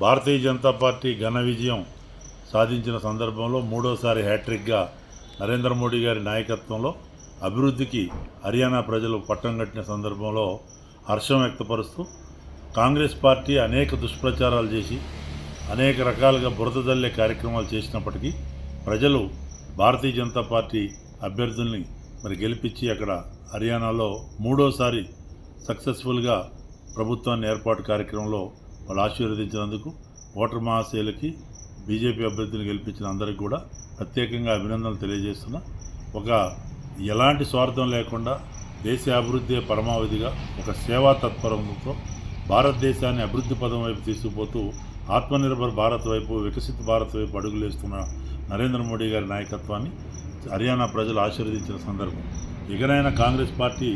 Bharatiya Janata party ఘన విజయం సాధించిన సందర్భంలో మూడోసారి హ్యాట్రిక్గా నరేంద్ర మోడీ గారి నాయకత్వంలో అభివృద్ధికి హర్యానా ప్రజలు పట్టం కట్టిన సందర్భంలో హర్షం వ్యక్తపరుస్తూ కాంగ్రెస్ పార్టీ అనేక దుష్ప్రచారాలు చేసి అనేక రకాలుగా బురద జల్లే కార్యక్రమాలు చేసినప్పటికీ ప్రజలు భారతీయ జనతా పార్టీ అభ్యర్థుల్ని మరి గెలిపించి అక్కడ హర్యానాలో మూడోసారి సక్సెస్ఫుల్గా ప్రభుత్వాన్ని ఏర్పాటు కార్యక్రమంలో వాళ్ళు ఆశీర్వదించినందుకు ఓటర్ మహాశయులకి బీజేపీ అభ్యర్థిని గెలిపించిన అందరికీ కూడా ప్రత్యేకంగా అభినందనలు తెలియజేస్తున్నా. ఒక ఎలాంటి స్వార్థం లేకుండా దేశ అభివృద్ధి పరమావధిగా ఒక సేవా తత్పరంతో భారతదేశాన్ని అభివృద్ధి పదం వైపు తీసుకుపోతూ ఆత్మనిర్భర్ భారత్ వైపు వికసిత భారత్ వైపు అడుగులేస్తున్న నరేంద్ర మోడీ గారి నాయకత్వాన్ని హర్యానా ప్రజలు ఆశీర్వదించిన సందర్భం. ఇకనైనా కాంగ్రెస్ పార్టీ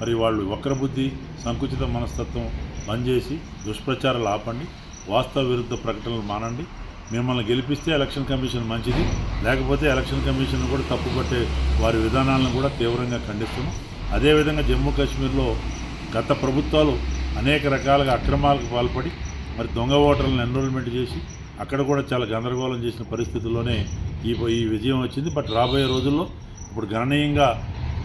మరి వాళ్ళు వక్రబుద్ధి సంకుచిత మనస్తత్వం బంద్ చేసి దుష్ప్రచారాలు ఆపండి వాస్తవ విరుద్ధ ప్రకటనలు మానండి. మిమ్మల్ని గెలిపిస్తే ఎలక్షన్ కమిషన్ మంచిది లేకపోతే ఎలక్షన్ కమిషన్ కూడా తప్పుపట్టే వారి విధానాలను కూడా తీవ్రంగా ఖండిస్తున్నాం. అదేవిధంగా జమ్మూ కాశ్మీర్లో గత ప్రభుత్వాలు అనేక రకాలుగా అక్రమాలకు పాల్పడి మరి దొంగ ఓటర్లను ఎన్రోల్మెంట్ చేసి అక్కడ కూడా చాలా గందరగోళం చేసిన పరిస్థితుల్లోనే ఈ ఈ విజయం వచ్చింది. బట్ రాబోయే రోజుల్లో ఇప్పుడు గణనీయంగా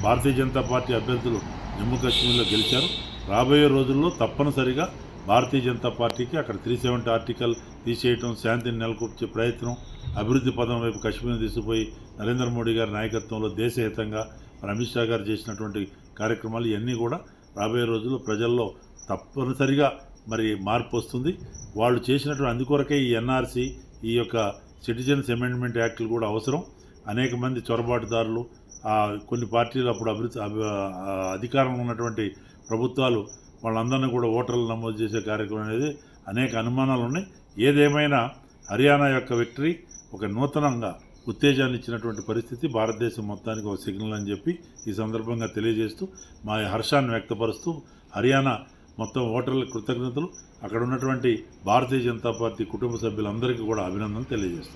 భారతీయ జనతా పార్టీ అభ్యర్థులు జమ్మూ కాశ్మీర్లో గెలిచారు. రాబోయే రోజుల్లో తప్పనిసరిగా భారతీయ జనతా పార్టీకి అక్కడ త్రీ సెవెంటీ ఆర్టికల్ తీసేయటం శాంతిని నెలకొల్చే ప్రయత్నం అభివృద్ధి పదం వైపు కాశ్మీర్ తీసుకుపోయి నరేంద్ర మోడీ గారి నాయకత్వంలో దేశహితంగా మరి అమిత్ షా గారు చేసినటువంటి కార్యక్రమాలు ఇవన్నీ కూడా రాబోయే రోజుల్లో ప్రజల్లో తప్పనిసరిగా మరి మార్పు వస్తుంది. వాళ్ళు చేసినటువంటి అందుకొరకే ఈ ఎన్ఆర్సీ ఈ యొక్క సిటిజన్స్ అమెండ్మెంట్ యాక్ట్లు కూడా అవసరం. అనేక మంది చొరబాటుదారులు కొన్ని పార్టీలు అప్పుడు అభివృద్ధి అభి- అధికారంలో ఉన్నటువంటి ప్రభుత్వాలు వాళ్ళందరినీ కూడా ఓటర్లు నమోదు చేసే కార్యక్రమం అనేది అనేక అనుమానాలు ఉన్నాయి. ఏదేమైనా హర్యానా యొక్క విక్టరీ ఒక నూతనంగా ఉత్తేజాన్ని ఇచ్చినటువంటి పరిస్థితి భారతదేశం మొత్తానికి ఒక సిగ్నల్ అని చెప్పి ఈ సందర్భంగా తెలియజేస్తూ మా హర్షాన్ని వ్యక్తపరుస్తూ హర్యానా మొత్తం ఓటర్ల కృతజ్ఞతలు. అక్కడ ఉన్నటువంటి భారతీయ జనతా పార్టీ కుటుంబ సభ్యులందరికీ కూడా అభినందనలు తెలియజేస్తాం